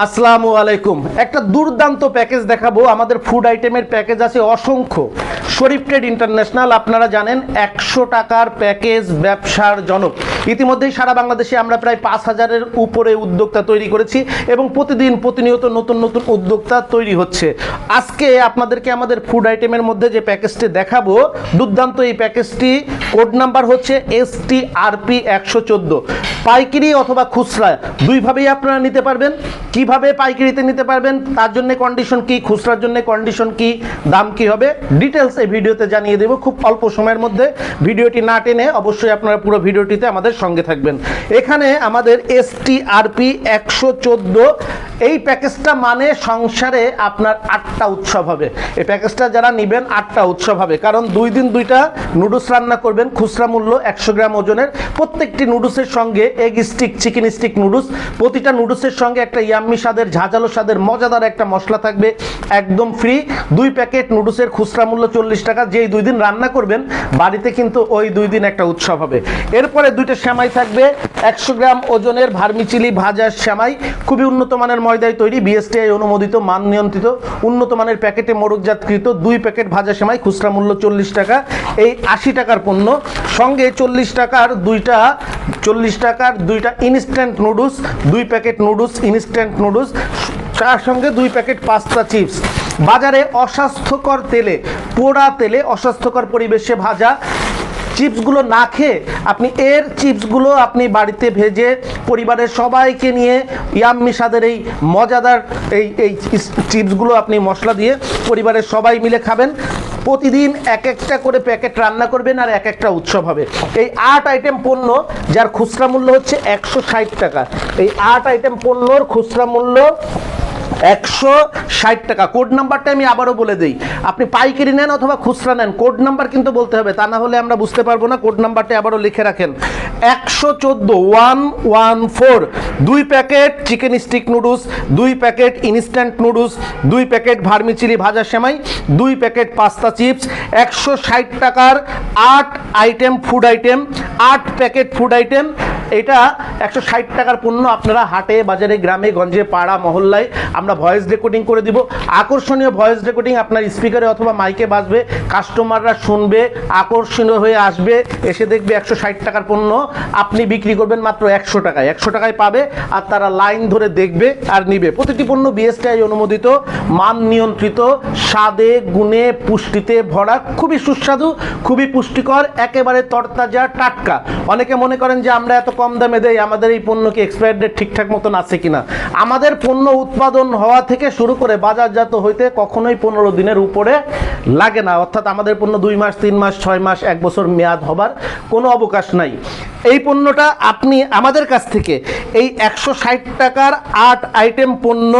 আসসালামু আলাইকুম। একটা দুর্দান্ত প্যাকেজ দেখাবো। আমাদের ফুড আইটেমের প্যাকেজ আছে অসংখ্য। শরীফ ট্রেড ইন্টারন্যাশনাল আপনারা জানেন, একশো টাকার প্যাকেজ ব্যবসার জনক। ইতিমধ্যেই সারা বাংলাদেশে আমরা প্রায় পাঁচ হাজারের উপরে উদ্যোক্তা তৈরি করেছি এবং প্রতিদিন প্রতিনিয়ত নতুন নতুন উদ্যোক্তা তৈরি হচ্ছে। আজকে আপনাদেরকে আমাদের ফুড আইটেমের মধ্যে যে প্যাকেজটি দেখাবো, দুর্দান্ত এই প্যাকেজটি কোড নাম্বার হচ্ছে এস টি আরপি একশো চোদ্দ। পাইকারি অথবা খুচরা, দুইভাবেই আপনারা নিতে পারবেন। কীভাবে পাইকারিতে নিতে পারবেন, তার জন্য কন্ডিশন কি, খুচরার জন্য কন্ডিশন কি, দাম কি হবে ডিটেলস এই ভিডিওতে জানিয়ে দেব খুব অল্প সময়ের মধ্যে। ভিডিওটি না টেনে অবশ্যই আপনারা পুরো ভিডিওটিতে আমাদের সঙ্গে থাকবেন। এখানে আমাদের এসটিআরপি একশো চোদ্দ এই প্যাকেজটা মানে সংসারে আপনার আটটা উৎসব হবে। এই প্যাকেজটা যারা নেবেন, আটটা উৎসব হবে। কারণ দুই দিন দুইটা নুডলস রান্না করবেন, খুচরা মূল্য একশো গ্রাম ওজনের। প্রত্যেকটি নুডলসের সঙ্গে egg stick chicken stick noodles. প্রতিটা নুডলসের সঙ্গে একটা ইয়াম্মি স্বাদের, ঝাঁঝালো স্বাদের, মজাদার একটা মশলা থাকবে একদম ফ্রি দুই প্যাকেট নুডলসের খুচরা মূল্য চল্লিশ টাকা। যেই দুই দিন রান্না করবেন, বাড়িতে কিন্তু ওই দুই দিন একটা উৎসব হবে। এরপরে দুইটা শ্যামাই থাকবে। একশো গ্রাম ওজনের ভার্মিচিলি ভাজা শ্যামাই খুবই উন্নত মানের ময়দায় তৈরি বিএসটিআই অনুমোদিত মান নিয়ন্ত্রিত উন্নত মানের প্যাকেটে মোড়কজাতকৃত দুই প্যাকেট ভাজা সেমাই, খুচরা মূল্য চল্লিশ টাকা। এই আশি টাকার পণ্য, সঙ্গে চল্লিশ টাকার দুইটা, চল্লিশ টাকার দুইটা ইনস্ট্যান্ট নুডলস দুই প্যাকেট নুডলস ইনস্ট্যান্ট নুডলস তার সঙ্গে দুই প্যাকেট পাস্তা চিপস। বাজারে অস্বাস্থ্যকর তেলে, পোড়া তেলে অস্বাস্থ্যকর পরিবেশে ভাজা চিপসগুলো না খেয়ে আপনি এর চিপসগুলো আপনি বাড়িতে ভেজে পরিবারের সবাইকে নিয়ে ইয়াম্মি স্বাদের এই মজাদার এই এই চিপসগুলো আপনি মশলা দিয়ে পরিবারের সবাই মিলে খাবেন। প্রতিদিন এক একটা করে প্যাকেট রান্না করবেন আর এক একটা উৎসব হবে। এই আট আইটেম পণ্য, যার খুচরা মূল্য হচ্ছে একশো ষাট টাকা। এই আট আইটেম পণ্যর খুচরা মূল্য একশো ষাট টাকা। কোড নাম্বারটা আমি আবারও বলে দিই। আপনি পাইকারি নেন অথবা খুচরা নেন, কোড নাম্বার কিন্তু বলতে হবে, তা না হলে আমরা বুঝতে পারব না, কোড নাম্বারটা আবারও লিখে রাখেন। একশো চোদ্দ, ওয়ান ওয়ান, ফোর, দুই প্যাকেট চিকেন স্টিক নুডলস, দুই প্যাকেট ইনস্ট্যান্ট নুডলস, দুই প্যাকেট ভার্মিচিলি ভাজা সেমাই, দুই প্যাকেট পাস্তা চিপস, একশো ষাট টাকার আট আইটেম, ফুড আইটেম, আট প্যাকেট ফুড আইটেম এটা একশো ষাট টাকার পণ্য আপনারা হাটে, বাজারে, গ্রামে, গঞ্জে, পাড়া, মহল্লায় আমরা ভয়েস রেকর্ডিং করে দিব। আকর্ষণীয় ভয়েস রেকর্ডিং আপনার স্পিকারে অথবা মাইকে বাজবে। কাস্টমাররা শুনবে, আকর্ষণীয় হয়ে আসবে, এসে দেখবে একশো ষাট টাকার পণ্য। আপনি বিক্রি করবেন মাত্র একশো টাকায়। একশো টাকায় পাবে আর তারা লাইন ধরে দেখবে আর নিবে। প্রতিটি পণ্য বিএসটিআই অনুমোদিত, মান নিয়ন্ত্রিত, স্বাদে, গুণে, পুষ্টিতে ভরা, খুবই সুস্বাদু, খুবই পুষ্টিকর, একেবারে তরতাজা, টাটকা। অনেকে মনে করেন যে আমরা এত কম দামে দেয়, আমাদের এই পণ্য কি এক্সপায়ার ডেট ঠিকঠাক মতন আছে কিনা? আমাদের পণ্য উৎপাদন হওয়া থেকে শুরু করে বাজারজাত হইতে কখনোই পনেরো দিনের উপরে লাগে না। অর্থাৎ আমাদের পণ্য দুই মাস, তিন মাস, ছয় মাস, এক বছর মেয়াদ হবার কোনো অবকাশ নাই। এই পণ্যটা আপনি আমাদের কাছ থেকে এই একশো ষাট টাকার আট আইটেম পণ্য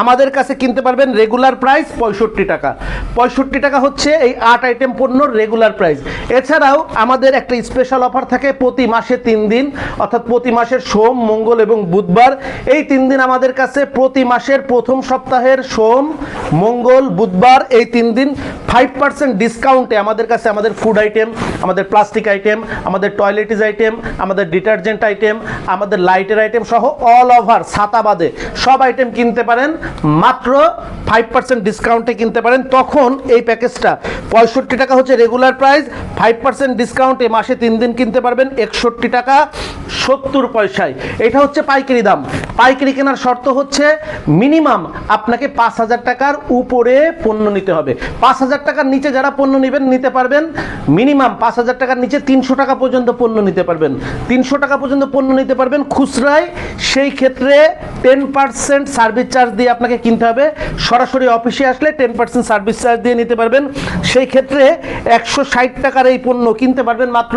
আমাদের কাছে কিনতে পারবেন রেগুলার প্রাইস পঁয়ষট্টি টাকা। পঁয়ষট্টি টাকা হচ্ছে এই আট আইটেম পণ্যর রেগুলার প্রাইস এছাড়াও আমাদের একটা স্পেশাল অফার থাকে প্রতি মাসে তিন দিন। অর্থাৎ প্রতি মাসের সোম, মঙ্গল এবং বুধবার, এই তিন দিন আমাদের কাছে প্রতি মাসের প্রথম সপ্তাহের সোম, মঙ্গল, বুধবার, এই তিন দিন ফাইভ পার্সেন্ট ডিসকাউন্টে আমাদের কাছে আমাদের ফুড আইটেম আমাদের প্লাস্টিক আইটেম আমাদের টয়লেটিস আইটেম আমাদের ডিটারজেন্ট আইটেম আমাদের লাইটের আইটেম সহ অল ওভার ছাতা বাদে সব আইটেম কিনতে পারেন। মাত্র ফাইভ পার্সেন্ট ডিসকাউন্টে কিনতে পারেন। তখন এই প্যাকেজটা পঁয়ষট্টি টাকা হচ্ছে রেগুলার প্রাইস ফাইভ পার্সেন্ট ডিসকাউন্টে মাসে তিন দিন কিনতে পারবেন। একষট্টি টাকা সত্তর পয়সায়। এটা হচ্ছে পাইকারি দাম। পাইকারি কেনার শর্ত হচ্ছে মিনিমাম আপনাকে পাঁচ হাজার টাকার উপরে পণ্য নিতে হবে। পাঁচ হাজার টাকার নিচে যারা পণ্য নেবেন, নিতে পারবেন। মিনিমাম পাঁচ হাজার টাকার নিচে তিনশো টাকা পর্যন্ত পণ্য নিতে পারবেন। তিনশো টাকা পর্যন্ত পণ্য নিতে পারবেন খুচরায়। সেই ক্ষেত্রে টেন পার্সেন্ট সার্ভিস চার্জ দিয়ে আপনাকে কিনতে হবে। সরাসরি অফিসে আসলে টেন পার্সেন্ট সার্ভিস চার্জ দিয়ে নিতে পারবেন। সেই ক্ষেত্রে একশো ষাট টাকার এই পণ্য কিনতে পারবেন মাত্র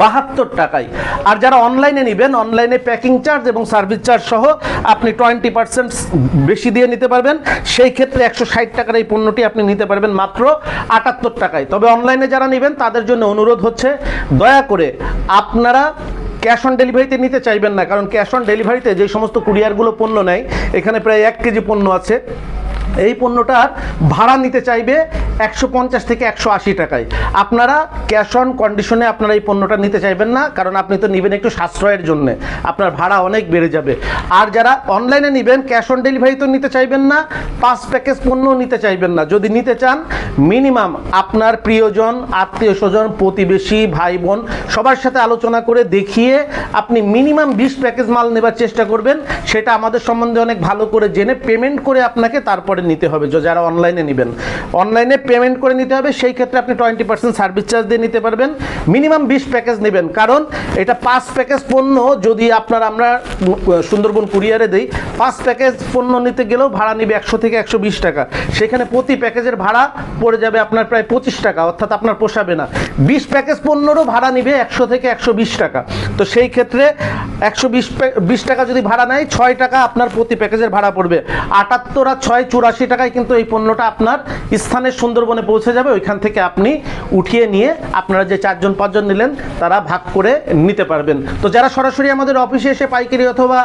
বাহাত্তর টাকায়। আর যারা অনলাইনে নেবেন অনলাইনে প্যাকিং চার্জ এবং সার্ভিস চার্জ সহ আপনি টোয়েন্টি পার্সেন্ট বেশি দিয়ে নিতে পারবেন। সেই ক্ষেত্রে একশো ষাট টাকার এই পণ্যটি আপনি নিতে পারবেন মাত্র আটাত্তর টাকায়। তবে অনলাইনে যারা নেবেন, তাদের জন্য অনুরোধ হচ্ছে, দয়া করে আপনারা ক্যাশ অন ডেলিভারিতে নিতে চাইবেন না। কারণ ক্যাশ অন ডেলিভারিতে যে সমস্ত কুরিয়ারগুলো পণ্য নেয়, এখানে প্রায় এক কেজি পণ্য আছে। এই পণ্যটার ভাড়া নিতে চাইবে একশো পঞ্চাশ থেকে একশো আশি টাকায়। আপনারা ক্যাশ অন কন্ডিশনে আপনারা এই পণ্যটা নিতে চাইবেন না, কারণ আপনি তো নেবেন একটু সাশ্রয়ের জন্য। আপনার ভাড়া অনেক বেড়ে যাবে। আর যারা অনলাইনে নেবেন, ক্যাশ অন ডেলিভারি তো নিতে চাইবেন না, পাঁচ প্যাকেজ পণ্য নিতে চাইবেন না। যদি নিতে চান, মিনিমাম আপনার প্রিয়জন আত্মীয় স্বজন প্রতিবেশী ভাই বোন সবার সাথে আলোচনা করে দেখিয়ে আপনি মিনিমাম বিশ প্যাকেজ মাল নেবার চেষ্টা করবেন। সেটা আমাদের সম্বন্ধে অনেক ভালো করে জেনে, পেমেন্ট করে আপনাকে তারপরে নিতে হবে। যারা অনলাইনে নেবেন। অনলাইনে পেমেন্ট করে নিতে হবে, সেই ক্ষেত্রে আপনি টোয়েন্টি পার্সেন্ট সার্ভিস চার্জ দিয়ে নিতে পারবেন। মিনিমাম বিশ প্যাকেজ নেবেন। কারণ এটা পাঁচ প্যাকেজ পণ্য, যদি আপনার আমরা সুন্দরবন কুরিয়ারে দিই, পাঁচ প্যাকেজ পণ্য নিতে গেলেও ভাড়া নিবে একশো থেকে একশো বিশ টাকা। সেখানে প্রতি প্যাকেজের ভাড়া পড়ে যাবে আপনার প্রায় পঁচিশ টাকা, অর্থাৎ আপনার পোষাবে না। বিশ প্যাকেজ পণ্যরও ভাড়া নিবে একশো থেকে একশো বিশ টাকা। তো সেই ক্ষেত্রে একশো বিশ বিশ টাকা যদি ভাড়া নেয়, ছয় টাকা আপনার প্রতি প্যাকেজের ভাড়া পড়বে। আটাত্তর আর ছয় চুরাশি টাকায় কিন্তু এই পণ্যটা আপনার স্থানের সুন্দরবনে পৌঁছে যাবে। ওইখান থেকে আপনি উঠিয়ে নিয়ে আপনারা যে চারজন, পাঁচজন নিলেন, তারা ভাগ করে নিতে পারবেন। তো যারা সরাসরি আমাদের অফিসে এসে পাইকারি অথবা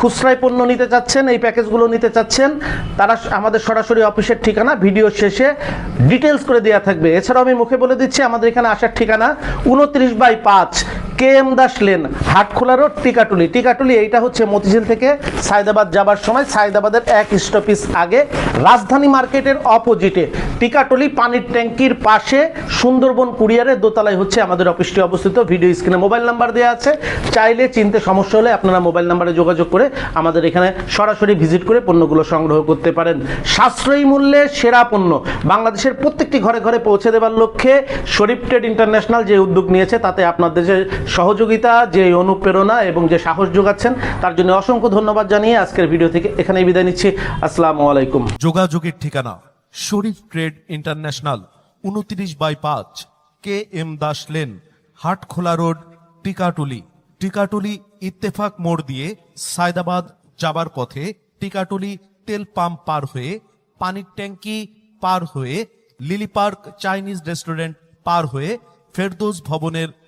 খুচরায় পণ্য নিতে চাচ্ছেন, এই প্যাকেজগুলো নিতে চাচ্ছেন, তারা আমাদের সরাসরি অফিসের ঠিকানা ভিডিও শেষে ডিটেলস করে দেওয়া থাকবে। এছাড়াও আমি মুখে বলে দিচ্ছি, আমাদের এখানে আসার ঠিকানা উনত্রিশ বাই পাঁচ K M Das lane, Hatkhola road, Tikatuli. Tikatuli এইটা হচ্ছে মতিঝিল থেকে সায়দাবাদ যাবার সময়। সায়দাবাদের এক স্টপিস আগে রাজধানী মার্কেটের অপোজিটে টিকাটলি পানির ট্যাঙ্কির পাশে সুন্দরবন কুরিয়ারের দোতলায় হচ্ছে আমাদের অফিসটি অবস্থিত। ভিডিও স্ক্রিনে মোবাইল নাম্বার দেওয়া আছে। চাইলে চিনতে সমস্যা হলে আপনারা মোবাইল নাম্বারে যোগাযোগ করে আমাদের এখানে সরাসরি ভিজিট করে পণ্যগুলো সংগ্রহ করতে পারেন। সাশ্রয়ী মূল্যে সেরা পণ্য। বাংলাদেশের প্রত্যেকটি ঘরে ঘরে পৌঁছে দেওয়ার লক্ষ্যে শরীফ ট্রেড ইন্টারন্যাশনাল যে উদ্যোগ নিয়েছে, তাতে আপনাদের যে সহযোগিতা, যে অনুপ্রেরণা এবং যে সাহস যোগাচ্ছেন, তার জন্য অসংখ্য ধন্যবাদ জানিয়ে আজকের ভিডিও থেকে এখানেই বিদায় নিচ্ছি। আসসালামু আলাইকুম। যোগাযোগের ঠিকানা শরীফ ট্রেড ইন্টারন্যাশনাল, উনত্রিশ বাই পাঁচ, K M Das lane, Hatkhola road, Tikatuli. Tikatuli Ittefaq মোড় দিয়ে সায়দাবাদ যাবার পথে টিকাটুলি তেল পাম্প পার হয়ে, পানির ট্যাঙ্কি পার হয়ে, লিলি পার্ক চাইনিজ রেস্টুরেন্ট পার হয়ে, ফেরদৌস ভবনের